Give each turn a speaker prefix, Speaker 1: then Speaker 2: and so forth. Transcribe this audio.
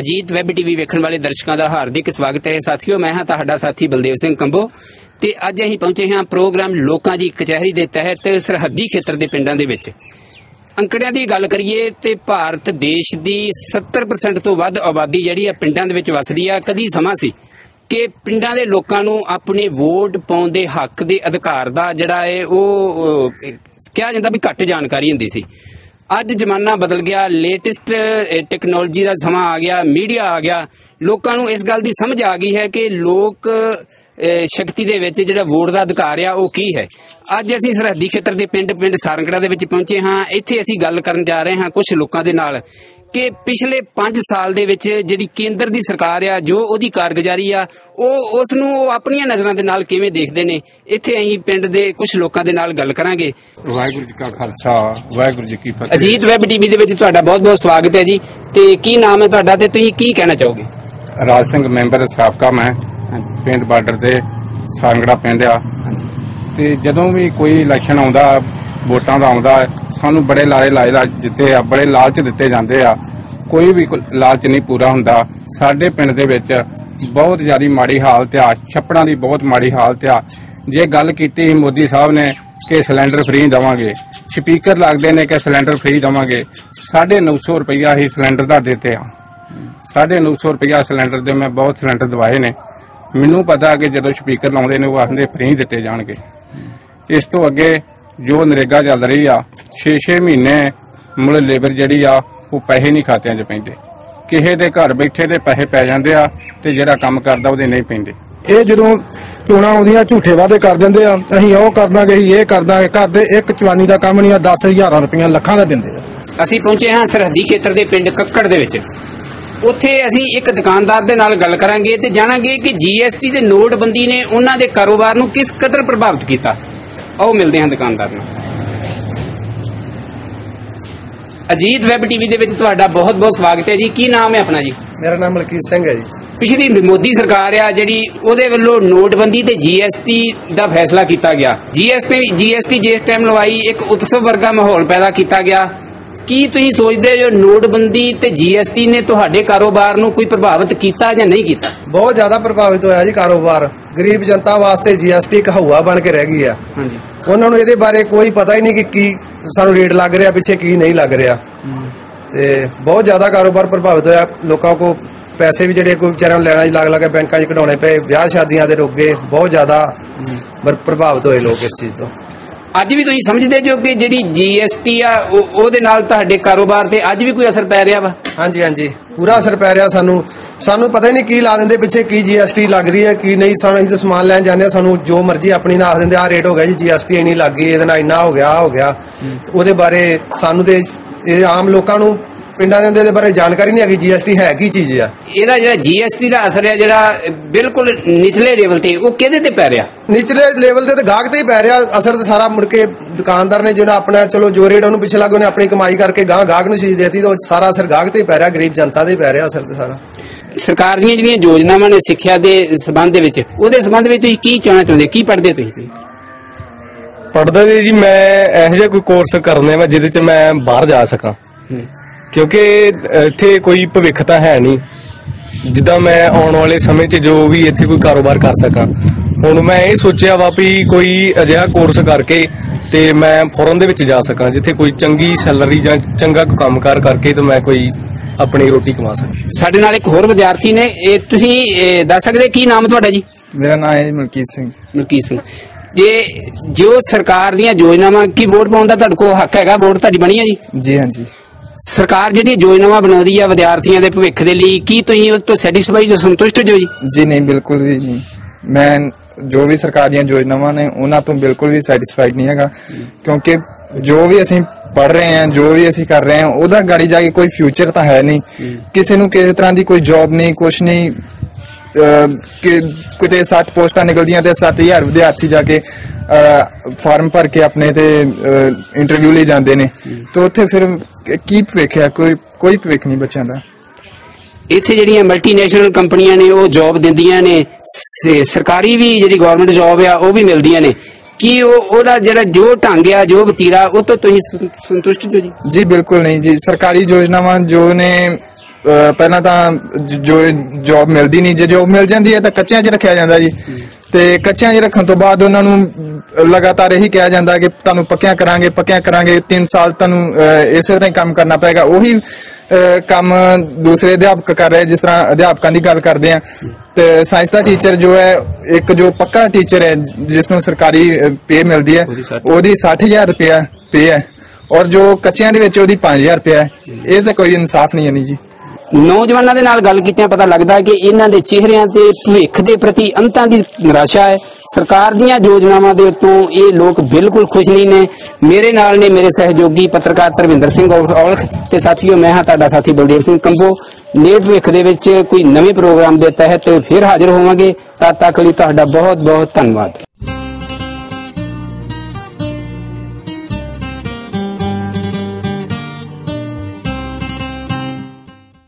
Speaker 1: Ajit web TV ਵੇਖਣ ਵਾਲੇ ਦਰਸ਼ਕਾਂ ਦਾ ਹਾਰਦਿਕ ਸਵਾਗਤ ਹੈ। ਸਾਥੀਓ, ਮੈਂ ਹਾਂ ਤੁਹਾਡਾ ਸਾਥੀ ਬਲਦੇਵ ਸਿੰਘ ਕੰਬੋ ਤੇ ਅੱਜ ਅਸੀਂ ਪਹੁੰਚੇ ਹਾਂ ਪ੍ਰੋਗਰਾਮ ਲੋਕਾਂ ਦੀ ਕਚਹਿਰੀ ਦੇ ਤਹਿਤ ਸਰਹੱਦੀ ਖੇਤਰ ਦੇ ਪਿੰਡਾਂ ਦੇ ਵਿੱਚ। ਅੰਕੜਿਆਂ ਦੀ ਗੱਲ ਕਰੀਏ ਤੇ ਭਾਰਤ ਦੇਸ਼ ਦੀ 70% ਤੋਂ ਵੱਧ ਆਬਾਦੀ ਜਿਹੜੀ ਆ ਪਿੰਡਾਂ ਦੇ ਵਿੱਚ ਵਸਦੀ ਆ, ਕਦੀ ਸਮਾਂ ਸੀ ਕਿ ਪਿੰਡਾਂ ਦੇ ਲੋਕਾਂ ਨੂੰ ਆਪਣੇ ਵੋਟ ਪਾਉਣ ਦੇ ਹੱਕ ਦੇ ਅਧਿਕਾਰ ਦਾ ਜਿਹੜਾ ਹੈ ਉਹ ਕਿਹਾ ਜਾਂਦਾ ਵੀ ਘੱਟ ਜਾਣਕਾਰੀ ਹੁੰਦੀ ਸੀ। ਅੱਜ ਜ਼ਮਾਨਾ ਬਦਲ ਗਿਆ ਲੇਟੈਸਟ ਟੈਕਨੋਲੋਜੀ ਦਾ ਸਮਾਂ ਆ ਗਿਆ ਮੀਡੀਆ ਆ ਗਿਆ। ਲੋਕਾਂ ਨੂੰ ਇਸ ਗੱਲ ਦੀ ਸਮਝ ਆ ਗਈ ਹੈ ਕਿ ਲੋਕ ਸ਼ਕਤੀ ਦੇ ਵਿੱਚ ਜਿਹੜਾ ਵੋਟ ਦਾ ਅਧਿਕਾਰ ਆ, ਉਹ ਕੀ ਹੈ? ਅੱਜ ਅਸੀਂ ਸਰਹੱਦੀ ਖੇਤਰ ਦੇ ਪਿੰਡ ਪਿੰਡ ਸਾਰੰਗੜਾ ਦੇ ਵਿੱਚ ਪਹੁੰਚੇ ਹਾਂ। ਇੱਥੇ ਅਸੀਂ ਗੱਲ ਕਰਨ ਜਾ ਰਹੇ ਹਾਂ ਕੁਝ ਲੋਕਾਂ ਦੇ ਨਾਲ। ਕਿ ਪਿਛਲੇ 5 ਸਾਲ ਦੇ ਵਿੱਚ ਜਿਹੜੀ ਕੇਂਦਰ ਦੀ ਸਰਕਾਰ ਆ ਜੋ ਉਹਦੀ ਕਾਰਗੁਜ਼ਾਰੀ ਆ ਉਹ ਉਸ ਨੂੰ ਉਹ ਆਪਣੀਆਂ ਨਜ਼ਰਾਂ ਦੇ ਨਾਲ ਕਿਵੇਂ ਦੇਖਦੇ ਨੇ? ਇੱਥੇ ਅਸੀਂ ਪਿੰਡ ਦੇ ਕੁਝ ਲੋਕਾਂ ਦੇ ਨਾਲ ਗੱਲ ਕਰਾਂਗੇ।
Speaker 2: ਵਾਹਿਗੁਰੂ ਜੀ ਕਾ ਖਾਲਸਾ ਵਾਹਿਗੁਰੂ ਜੀ ਕੀ ਫਤਿਹ।
Speaker 1: ਅਜੀਤ ਵੈਬ ਟੀਵੀ ਦੇ ਵਿੱਚ ਤੁਹਾਡਾ ਬਹੁਤ-ਬਹੁਤ ਸਵਾਗਤ ਹੈ ਜੀ। ਤੇ ਕੀ ਨਾਮ ਹੈ ਤੁਹਾਡਾ ਤੇ ਤੁਸੀਂ ਕੀ ਕਹਿਣਾ ਚਾਹੋਗੇ?
Speaker 2: ਰਾਜ ਸਿੰਘ ਮੈਂਬਰ ਸਾਬਕਾ ਮੈਂ ਪਿੰਡ ਬਾਰਡਰ ਦੇ ਸਾਰੰਗੜਾ ਪਿੰਡ ਆ। ਤੇ ਜਦੋਂ ਵੀ ਕੋਈ ਇਲੈਕਸ਼ਨ ਆਉਂਦਾ ਵੋਟਾਂ ਦਾ ਆਉਂਦਾ ਸਾਨੂੰ ਬੜੇ ਲਾਰੇ ਲਾਏ ਲਾ ਦਿੱਤੇ ਆ, ਬੜੇ ਲਾਲਚ ਦਿੱਤੇ ਜਾਂਦੇ ਆ। ਕੋਈ ਵੀ ਲਾਲਚ ਨਹੀਂ ਪੂਰਾ ਹੁੰਦਾ। ਸਾਡੇ ਪਿੰਡ ਦੇ ਵਿੱਚ ਬਹੁਤ ਜ਼ਿਆਦਾ ਮਾੜੀ ਹਾਲਤ ਆ। ਛੱਪੜਾਂ ਦੀ ਬਹੁਤ ਮਾੜੀ ਹਾਲਤ ਆ। ਜੇ ਗੱਲ ਕੀਤੀ ਮੋਦੀ ਸਾਹਿਬ ਨੇ ਕਿ ਸਿਲੰਡਰ ਫ੍ਰੀ ਦੇਵਾਂਗੇ, ਸਪੀਕਰ ਲੱਗਦੇ ਨੇ ਕਿ ਸਿਲੰਡਰ ਫ੍ਰੀ ਦੇਵਾਂਗੇ 950 ਰੁਪਈਆ ਹੀ ਸਿਲੰਡਰ ਦਾ ਦਿੱਤੇ ਆ। 950 ਰੁਪਇਆ ਸਿਲੰਡਰ ਦੇ ਮੈਂ ਬਹੁਤ ਸਿਲੰਡਰ ਦਵਾਏ ਨੇ। ਮੈਨੂੰ ਪਤਾ ਕਿ ਜਦੋਂ ਸਪੀਕਰ ਲਾਉਂਦੇ ਨੇ, ਉਹ ਆਖਦੇ ਫ੍ਰੀ ਦਿੱਤੇ ਜਾਣਗੇ। ਇਸ ਤੋਂ ਅੱਗੇ ਜੋ ਨਰੇਗਾ ਚੱਲ ਰਹੀ ਆ 6-6 ਮਹੀਨੇ ਮੁੱਲ ਲੇਬਰ ਜਿਹੜੀ ਆ ਉਹ ਪੈਸੇ ਨਹੀਂ ਖਾਤਿਆਂ 'ਚ ਪੈਂਦੇ। ਕਿਸੇ ਦੇ ਘਰ ਬੈਠੇ ਦੇ ਪੈਸੇ ਪੈ ਜਾਂਦੇ ਆ ਤੇ ਜਿਹੜਾ ਕੰਮ ਕਰਦਾ ਉਹਦੇ ਨਹੀਂ ਪੈਂਦੇ।
Speaker 3: ਇਹ ਜਦੋਂ ਚੋਣਾਂ ਆਉਂਦੀਆਂ ਝੂਠੇ ਵਾਅਦੇ ਕਰ ਦਿੰਦੇ ਆ ਅਸੀਂ ਉਹ ਕਰਨਾਗੇ ਅਸੀਂ ਇਹ ਕਰਦਾਂਗੇ ਕਰਦੇ ਇੱਕ ਚਵਾਨੀ ਦਾ ਕੰਮ ਨਹੀਂ ਆ 10000 ਰੁਪਈਆ ਲੱਖਾਂ ਦਾ ਦਿੰਦੇ ਆ।
Speaker 1: ਅਸੀਂ ਪਹੁੰਚੇ ਹਾਂ ਸਰਹੱਦੀ ਖੇਤਰ ਦੇ ਪਿੰਡ ਕੱਕੜ ਦੇ ਵਿੱਚ। ਉੱਥੇ ਅਸੀਂ ਇੱਕ ਦੁਕਾਨਦਾਰ ਦੇ ਨਾਲ ਗੱਲ ਕਰਾਂਗੇ ਤੇ ਜਾਣਾਂਗੇ ਕਿ ਜੀਐਸਟੀ ਤੇ ਨੋਟਬੰਦੀ ਨੇ ਉਹਨਾਂ ਦੇ ਕਾਰੋਬਾਰ ਨੂੰ ਕਿਸ ਕਦਰ ਪ੍ਰਭਾਵਿਤ ਕੀਤਾ। ਆਓ ਮਿਲਦੇ ਹਾਂ ਦੁਕਾਨਦਾਰ ਨਾਲ ਅਜੀਤ ਵੈਬ ਟੀਵੀ ਦੇ ਵਿੱਚ ਤੁਹਾਡਾ ਬਹੁਤ-ਬਹੁਤ ਸਵਾਗਤ ਹੈ ਜੀ। ਕੀ ਨਾਮ ਹੈ ਆਪਣਾ ਜੀ?
Speaker 3: ਮੇਰਾ ਨਾਮ ਮਲਕੀਤ ਸਿੰਘ ਹੈ ਜੀ।
Speaker 1: ਪਿਛਲੀ ਮੋਦੀ ਸਰਕਾਰ ਆ ਜਿਹੜੀ ਉਹਦੇ ਵੱਲੋਂ ਨੋਟਬੰਦੀ ਤੇ ਜੀਐਸਟੀ ਦਾ ਫੈਸਲਾ ਕੀਤਾ ਗਿਆ। ਜੀਐਸਟੀ ਜੀਐਸਟੀ ਜਿਸ ਟਾਈਮ ਲਵਾਈ ਇੱਕ ਉਤਸਵ ਵਰਗਾ ਮਾਹੌਲ ਪੈਦਾ ਕੀਤਾ ਗਿਆ। ਕੀ ਤੁਸੀਂ ਸੋਚਦੇ ਹੋ ਨੋਟਬੰਦੀ ਤੇ ਜੀਐਸਟੀ ਨੇ ਤੁਹਾਡੇ ਕਾਰੋਬਾਰ ਨੂੰ ਕੋਈ ਪ੍ਰਭਾਵਿਤ ਕੀਤਾ ਜਾਂ ਨਹੀਂ ਕੀਤਾ?
Speaker 3: ਬਹੁਤ ਜ਼ਿਆਦਾ ਪ੍ਰਭਾਵਿਤ ਹੋਇਆ ਜੀ ਕਾਰੋਬਾਰ। ਗਰੀਬ ਜਨਤਾ ਵਾਸਤੇ ਜੀਐਸਟੀ ਇੱਕ ਹਵਾ ਬਣ ਕੇ ਰਹਿ ਗਈ ਆ।
Speaker 1: ਹਾਂਜੀ।
Speaker 3: ਉਹਨਾਂ ਨੂੰ ਇਹਦੇ ਬਾਰੇ ਕੋਈ ਪਤਾ ਹੀ ਨਹੀਂ ਕਿ ਕੀ ਸਾਨੂੰ ਰੇਟ ਲੱਗ ਰਿਹਾ ਪਿੱਛੇ ਕੀ ਨਹੀਂ ਲੱਗ ਰਿਹਾ। ਤੇ ਬਹੁਤ ਜ਼ਿਆਦਾ ਕਾਰੋਬਾਰ ਪ੍ਰਭਾਵਿਤ ਹੋਇਆ। ਲੋਕਾਂ ਕੋ ਪੈਸੇ ਵੀ ਜਿਹੜੇ ਕੋਈ ਵਿਚਾਰਿਆਂ ਨੂੰ ਲੈਣਾ ਹੀ ਲੱਗ ਲੱਗਾ ਬੈਂਕਾਂ 'ਚ ਕਢਾਉਣੇ ਪਏ। ਵਿਆਹ ਸ਼ਾਦੀਆਂ ਦੇ ਰੋਗੇ ਬਹੁਤ ਜ਼ਿਆਦਾ ਪਰ ਪ੍ਰਭਾਵਿਤ ਹੋਏ ਲੋਕ ਇਸ ਚੀਜ਼ ਤੋਂ।
Speaker 1: ਅੱਜ ਵੀ ਤੁਸੀਂ ਸਮਝਦੇ ਜੋ ਕਿ ਜਿਹੜੀ ਜੀਐਸਟੀ ਆ ਉਹ- ਉਹਦੇ ਨਾਲ ਤੁਹਾਡੇ ਕਾਰੋਬਾਰ ਤੇ ਅੱਜ ਵੀ ਕੋਈ ਅਸਰ ਪੈ ਰਿਹਾ ਵਾ?
Speaker 3: ਹਾਂਜੀ ਹਾਂਜੀ। ਪੂਰਾ ਅਸਰ ਪੈ ਰਿਹਾ ਸਾਨੂੰ। ਸਾਨੂੰ ਪਤਾ ਹੀ ਨਹੀਂ ਕੀ ਲਾ ਦਿੰਦੇ ਪਿੱਛੇ ਕੀ ਜੀਐਸਟੀ ਲੱਗ ਰਹੀ ਹੈ ਕੀ ਨਹੀਂ। ਸਾਨੂੰ ਅਸੀਂ ਤਾਂ ਸਮਾਨ ਲੈਣ ਜਾਂਦੇ ਹਾਂ ਸਾਨੂੰ ਜੋ ਮਰਜ਼ੀ ਆਪਣੀ ਨਾਲ ਦਿੰਦੇ ਆ ਰੇਟ ਹੋ ਗਿਆ ਜੀ ਜੀਐਸਟੀ ਇੰਨੀ ਲੱਗ ਗਈ ਇਹਦੇ ਨਾਲ ਇੰਨਾ ਹੋ ਗਿਆ ਹੋ ਗਿਆ। ਉਹਦੇ ਬਾਰੇ ਸਾਨੂੰ ਤੇ ਇਹ ਆਮ ਲੋਕਾਂ ਨੂੰ ਪਿੰਡਾਂ ਦੇ ਅੰਦਰ ਇਹਦੇ ਬਾਰੇ ਜਾਣਕਾਰੀ ਨਹੀਂ ਹੈਗੀ ਜੀਐਸਟੀ ਹੈ ਕੀ ਚੀਜ਼ ਆ।
Speaker 1: ਇਹਦਾ ਜਿਹੜਾ ਜੀਐਸਟੀ ਦਾ ਅਸਰ ਹੈ ਜਿਹੜਾ ਬਿਲਕੁਲ ਨਿਚਲੇ ਲੈਵਲ ਤੇ ਉਹ ਕਿਹਦੇ ਤੇ ਪੈ ਰਿਹਾ?
Speaker 3: ਨਿਚਲੇ ਲੈਵਲ ਤੇ ਤਾਂ ਗਾਹਕ ਤੇ ਹੀ ਪੈ ਰਿਹਾ ਅਸਰ ਤਾਂ ਸਾਰਾ ਮੁੜ ਕੇ ਦੁਕਾਨਦਾਰ ਨੇ ਜਿਹੜਾ ਆਪਣਾ ਚਲੋ ਜੋ ਰੇਟ ਉਹਨੂੰ ਪਿੱਛੇ ਲੱਗ ਉਹਨੇ ਆਪਣੀ ਕਮਾਈ ਕਰਕੇ ਗਾਹ ਗਾਹਕ ਨੂੰ ਚੀਜ਼ ਦੇਤੀ ਤਾਂ ਸਾਰਾ ਅਸਰ ਗਾਹਕ ਤੇ ਹੀ ਪੈ ਰਿਹਾ ਗਰੀਬ ਜਨਤਾ ਤੇ ਪੈ ਰਿਹਾ ਅਸਰ ਤੇ ਸਾਰਾ।
Speaker 1: ਸਰਕਾਰ ਦੀਆਂ ਜਿਹੜੀਆਂ ਯੋਜਨਾਵਾਂ ਨੇ ਸਿੱਖਿਆ ਦੇ ਸਬੰਧ ਦੇ ਵਿੱਚ ਉਹਦੇ ਸਬੰਧ ਵਿੱਚ ਤੁਸੀਂ ਕੀ ਚਾਹਣਾ ਚਾਹੁੰਦੇ ਕੀ ਪੜ੍ਹਦੇ ਤੁਸੀਂ?
Speaker 4: ਪੜਦਾ ਜੀ ਜੀ ਮੈਂ ਇਹੋ ਜਿਹਾ ਕੋਈ ਕੋਰਸ ਕਰਨੇ ਵਾ ਜਿਹਦੇ ਚ ਮੈਂ ਬਾਹਰ ਜਾ ਸਕਾਂ। ਕਿਉਂਕਿ ਇੱਥੇ ਕੋਈ ਭਵਿੱਖ ਤਾਂ ਹੈ ਨਹੀਂ। ਜਿੱਦਾਂ ਮੈਂ ਆਉਣ ਵਾਲੇ ਸਮੇਂ 'ਚ ਜੋ ਵੀ ਇੱਥੇ ਕੋਈ ਕਾਰੋਬਾਰ ਕਰ ਸਕਾਂ। ਹੁਣ ਮੈਂ ਇਹ ਸੋਚਿਆ ਵਾ ਵੀ ਕੋਈ ਅਜਿਹਾ ਕੋਰਸ ਕਰਕੇ ਤੇ ਮੈਂ ਫੋਰਨ ਦੇ ਵਿੱਚ ਜਾ ਸਕਾਂ ਜਿੱਥੇ ਕੋਈ ਚੰਗੀ ਸੈਲਰੀ ਜਾਂ ਚੰਗਾ ਕੋਈ ਕੰਮਕਾਰ ਕਰਕੇ ਤੇ ਮੈਂ ਕੋਈ ਆਪਣੀ ਰੋਟੀ ਕਮਾ ਸਕਾਂ।
Speaker 1: ਸਾਡੇ ਨਾਲ ਇੱਕ ਹੋਰ ਵਿਦਿਆਰਥੀ ਨੇ ਇਹ ਤੁਸੀਂ ਇਹ ਦੱਸ ਸਕਦੇ ਕੀ ਨਾਮ ਤੁਹਾਡਾ ਜੀ?
Speaker 5: ਮੇਰਾ ਨਾਮ ਹੈ ਮਲਕੀਤ ਸਿੰਘ।
Speaker 1: ਮਲਕੀਤ ਸਿੰਘ। ਜੇ ਜੋ ਸਰਕਾਰ ਦੀਆਂ ਯੋਜਨਾਵਾਂ ਕੀ ਵੋਟ ਪਾਉਣ ਦਾ ਤੁਹਾਡੇ ਕੋਲ ਹੱਕ ਹੈਗਾ? ਵੋਟ ਤੁਹਾਡੀ ਬਣੀ ਹੈ ਜੀ?
Speaker 5: ਜੀ ਹਾਂਜੀ।
Speaker 1: ਸਰਕਾਰ ਜਿਹੜੀਆਂ ਯੋਜਨਾਵਾਂ ਬਣਾਉਂਦੀ ਆ ਵਿਦਿਆਰਥੀਆਂ ਦੇ ਭਵਿੱਖ ਦੇ ਲਈ ਕੀ ਤੁਸੀਂ ਉਹ ਤੋਂ ਸੈਟੀਸਫਾਈ ਜਾਂ ਸੰਤੁਸ਼ਟ ਹੋ ਜੀ?
Speaker 5: ਜੀ ਨਹੀਂ ਬਿਲਕੁਲ ਵੀ ਨਹੀਂ। ਮੈਂ ਜੋ ਵੀ ਸਰਕਾਰ ਦੀਆਂ ਯੋਜਨਾਵਾਂ ਨੇ ਉਹਨਾਂ ਤੋਂ ਬਿਲਕੁਲ ਵੀ ਸੈਟੀਸਫਾਈਡ ਨਹੀਂ ਹੈਗਾ। ਕਿਉਂਕਿ ਜੋ ਵੀ ਅਸੀਂ ਪੜ ਰਹੇ ਹਾਂ ਜੋ ਵੀ ਅਸੀਂ ਕਰ ਰਹੇ ਹਾਂ ਉਹਦਾ ਗਾੜੀ ਜਾ ਕੇ ਕੋਈ ਫਿਊਚਰ ਤਾਂ ਹੈ ਨਹੀਂ। ਕਿਸੇ ਨੂੰ ਕਿਸੇ ਤਰ੍ਹਾਂ ਦੀ ਕੋਈ ਜੌਬ ਨਹੀਂ ਕੁਛ ਨਹੀਂ। ਕਿ ਕਿਤੇ 60 ਪੋਸਟਾਂ ਨਿਕਲਦੀਆਂ ਤੇ 7000 ਵਿਦਿਆਰਥੀ ਜਾ ਕੇ ਫਾਰਮ ਭਰ ਕੇ ਆਪਣੇ ਤੇ ਇੰਟਰਵਿਊ ਲਈ ਜਾਂਦੇ ਨੇ। ਤੇ ਉੱਥੇ ਫਿਰ ਕੀ ਭਵਿੱਖ ਹੈ? ਕੋਈ ਕੋਈ ਭਵਿੱਖ ਨਹੀਂ ਬੱਚਿਆਂ ਦਾ।
Speaker 1: ਇੱਥੇ ਜਿਹੜੀਆਂ ਮਲਟੀਨੈਸ਼ਨਲ ਕੰਪਨੀਆਂ ਨੇ ਉਹ ਜੌਬ ਦਿੰਦੀਆਂ ਨੇ। ਸਰਕਾਰੀ ਵੀ ਜਿਹੜੀ ਗਵਰਨਮੈਂਟ ਜੌਬ ਆ ਉਹ ਵੀ ਮਿਲਦੀਆਂ ਨੇ। ਕੀ ਉਹ ਉਹਦਾ ਜਿਹੜਾ ਜੋ ਢੰਗ ਆ ਜੋ ਵਤੀਰਾ ਉਹ ਤੋਂ ਤੁਸੀਂ ਸੰਤੁਸ਼ਟ ਹੋ ਜੀ?
Speaker 5: ਜੀ ਬਿਲਕੁਲ ਨਹੀਂ ਜੀ। ਸਰਕਾਰੀ ਯੋਜਨਾਵਾਂ ਜੋ ਨੇ ਪਹਿਲਾਂ ਤਾਂ ਜ- ਜੌਬ ਮਿਲਦੀ ਨਹੀਂ ਜੇ ਜੌਬ ਮਿਲ ਜਾਂਦੀ ਹੈ ਤਾਂ ਕੱਚਿਆਂ 'ਚ ਰੱਖਿਆ ਜਾਂਦਾ ਜੀ। ਤੇ ਕੱਚਿਆਂ 'ਚ ਰੱਖਣ ਤੋਂ ਬਾਅਦ ਉਹਨਾਂ ਨੂੰ ਲਗਾਤਾਰ ਇਹੀ ਕਿਹਾ ਜਾਂਦਾ ਕਿ ਤੁਹਾਨੂੰ ਪੱਕਿਆਂ ਕਰਾਂਗੇ ਪੱਕਿਆਂ ਕਰਾਂਗੇ 3 ਸਾਲ ਤੁਹਾਨੂੰ ਇਸੇ ਤਰ੍ਹਾਂ ਹੀ ਕੰਮ ਕਰਨਾ ਪਏਗਾ। ਉਹੀ ਕੰਮ ਦੂਸਰੇ ਅਧਿਆਪਕ ਕਰ ਰਹੇ ਜਿਸ ਤਰ੍ਹਾਂ ਅਧਿਆਪਕਾਂ ਦੀ ਗੱਲ ਕਰਦੇ ਆ। ਤੇ ਸਾਇੰਸ ਦਾ ਟੀਚਰ ਜੋ ਹੈ ਇੱਕ ਜੋ ਪੱਕਾ ਟੀਚਰ ਹੈ ਜਿਸ ਨੂੰ ਸਰਕਾਰੀ ਪੇ ਮਿਲਦੀ ਹੈ
Speaker 1: ਉਹਦੀ ਸੱਠ-
Speaker 5: ਉਹਦੀ 60000 ਰੁਪਇਆ ਪੇ ਹੈ। ਔਰ ਜੋ ਕੱਚਿਆਂ ਦੇ ਵਿੱਚ ਉਹਦੀ 5000 ਰੁਪਇਆ ਹੈ ਇਹ ਤਾਂ ਕੋਈ ਇਨਸਾਫ ਨਹੀਂ ਹੈ ਜੀ।
Speaker 1: ਨੌਜਵਾਨਾਂ ਦੇ ਨਾਲ ਗੱਲ ਕੀਤਿਆਂ ਪਤਾ ਲੱਗਦਾ ਹੈ ਕਿ ਇਹਨਾਂ ਦੇ ਚਿਹਰਿਆਂ ਤੇ ਭਵਿੱਖ ਦੇ ਪ੍ਰਤੀ ਅੰਤਾਂ ਦੀ ਨਿਰਾਸ਼ਾ ਹੈ। ਸਰਕਾਰ ਦੀਆਂ ਯੋਜਨਾਵਾਂ ਦੇ ਉੱਤੋਂ ਇਹ ਲੋਕ ਬਿਲਕੁਲ ਖੁਸ਼ ਨਹੀਂ ਨੇ। ਮੇਰੇ ਨਾਲ ਨੇ ਮੇਰੇ ਸਹਿਯੋਗੀ ਪੱਤਰਕਾਰ ਧਰਮਿੰਦਰ ਸਿੰਘ ਔਲ- ਔਲਖ ਤੇ ਸਾਥੀਓ, ਮੈਂ ਹਾਂ ਤੁਹਾਡਾ ਸਾਥੀ ਬਲਦੇਵ ਸਿੰਘ ਕੰਬੋ। ਨੇੜ ਭਵਿੱਖ ਦੇ ਵਿੱਚ ਕੋਈ ਨਵੇਂ ਪ੍ਰੋਗਰਾਮ ਦੇ ਤਹਿਤ ਫਿਰ ਹਾਜ਼ਰ ਹੋਵਾਂਗੇ। ਤਦ ਤੱਕ ਲਈ ਤੁਹਾਡਾ ਬਹੁਤ ਬਹੁਤ ਧੰਨਵਾਦ।